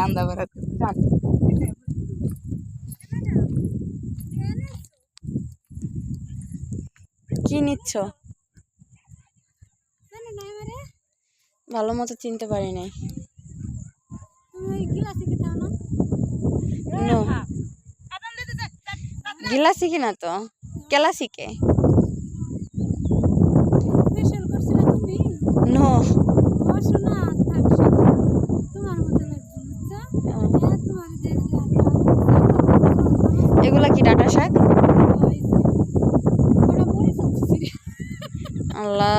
ধান্দা বেড়াতে কি নিচ্ছ? ভালো মতো চিনতে পারি নাই। গিলাসি কিনা তো? কেলাসি এগুলা কি ডাটা শাক? আল্লাহ।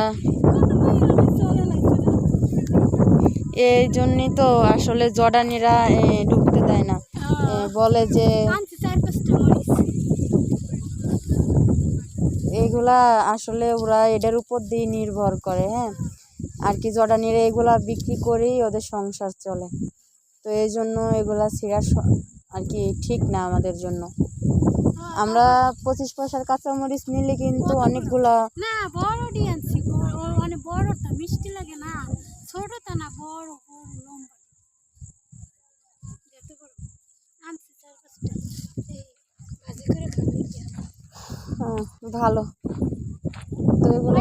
এই জন্যই তো আসলে জর্ডানিরা ঢুকতে দেয় না। বলে যে এইগুলা আসলে ওরা এটার উপর দিয়ে নির্ভর করে হ্যাঁ? আর কি জর্ডানিরা এগুলা বিক্রি করেই ওদের সংসার চলে। তো এই জন্য এগুলা ছিঁড়া আর কি ঠিক না আমাদের জন্য। আমরা পঁচিশ পয়সার কাঁচামরিচ নিলে কিন্তু অনেকগুলা। না বড় ডিয়ান্সি মানে বড়টা মিষ্টি লাগে না ছোটটা না বড় বড় লম্বা হ্যাঁ, ভালো। তো এগুলো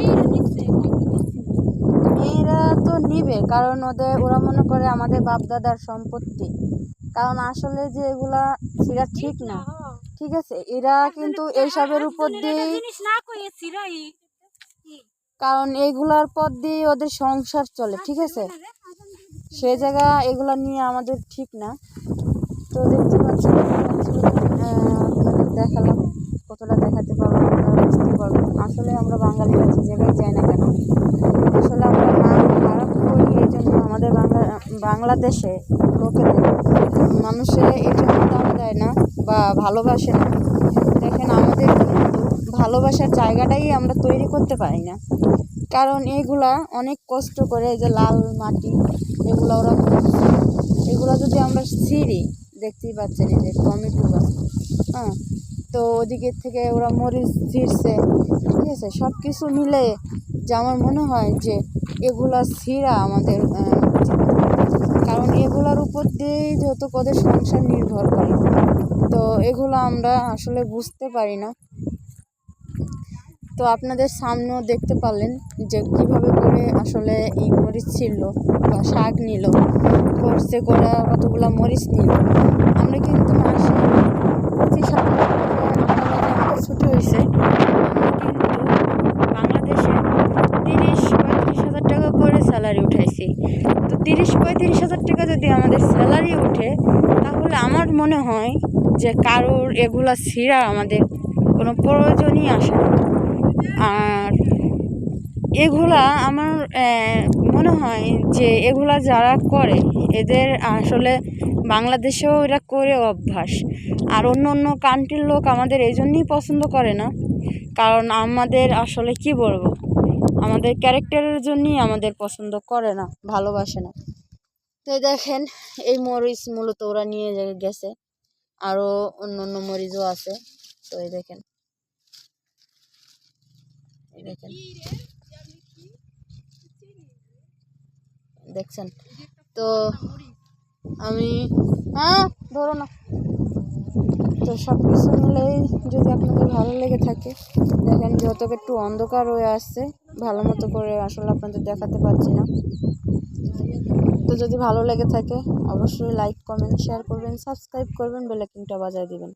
মেয়েরা তো নিবে কারণ ওদের ওরা মনে করে আমাদের বাপ দাদার সম্পত্তি। কারণ আসলে যে এগুলা সেটা ঠিক না ঠিক আছে? এরা কিন্তু এইসবের উপর দিয়ে কারণ এইগুলার পর দিয়ে ওদের সংসার চলে ঠিক আছে? সেই জায়গা এগুলো নিয়ে আমাদের ঠিক না। তো দেখতে আপনাদের দেখালাম কতটা দেখাতে পারলাম আপনারা বুঝতে পারবেন আসলে আমরা বাঙালিরা যে জায়গায় যাই না কেন? আসলে আমরা নাম খারাপ করি এই জন্য আমাদের বাংলা বাংলাদেশে লোকেদের মানুষে এই জন্য দাম দেয় না বা ভালোবাসে না। দেখেন, আমাদের ভালোবাসার জায়গাটাই আমরা তৈরি করতে পারি না। কারণ এগুলা অনেক কষ্ট করে যে লাল মাটি, এগুলো ওরা এগুলো যদি আমরা ছিঁড়ি, দেখতেই পাচ্ছেন এই যে টমেটো গাছ। হ্যাঁ তো ওদিকের থেকে ওরা মরিচ ছিঁড়ছে। ঠিক আছে সব কিছু মিলে যে আমার মনে হয় যে এগুলা ছিঁড়া আমাদের। কারণ এগুলার উপর দিয়েই যেহেতু ওদের সংসার নির্ভর করে। তো এগুলো আমরা আসলে বুঝতে পারি না। তো আপনাদের সামনেও দেখতে পারলেন যে কীভাবে করে আসলে এই মরিচ ছিল বা শাক নিল। করছে করে কতগুলো মরিচ নিল। আমরা কিন্তু মাসে পঁচিশ টাকা আমাদের ছোটো হয়েছে আমরা কিন্তু বাংলাদেশে তিরিশ পঁয়ত্রিশ হাজার টাকা করে স্যালারি উঠাইছি তো তিরিশ পঁয়ত্রিশ হাজার টাকা যদি আমাদের স্যালারি উঠে তাহলে আমার মনে হয় যে কারোর এগুলা ছিঁড়া আমাদের কোনো প্রয়োজনই আসে না। আর এগুলা আমার মনে হয় যে এগুলা যারা করে, এদের আসলে বাংলাদেশেও এরা করে অভ্যাস। আর অন্য অন্য কান্ট্রির লোক আমাদের এই জন্যই পছন্দ করে না। কারণ আমাদের আসলে কি বলব? আমাদের ক্যারেক্টারের জন্যই আমাদের পছন্দ করে না, ভালোবাসে না। তো দেখেন, এই মরিচ মূলত ওরা নিয়ে গেছে। আরও অন্য অন্য মরিচও আছে। তো এই দেখেন। এই দেখেন। দেখছেন? তো আমি হ্যাঁ ধরো না। তো সব কিছু মিলেই যদি আপনাদের ভালো লেগে থাকে, দেখেন যত একটু অন্ধকার হয়ে আসছে। ভালো মতো করে আসলে আপনাদের দেখাতে পারছি না। তো যদি ভালো লেগে থাকে, অবশ্যই লাইক কমেন্ট শেয়ার করবেন সাবস্ক্রাইব করবেন বেলাইকিনটা বাজায় দিবেন।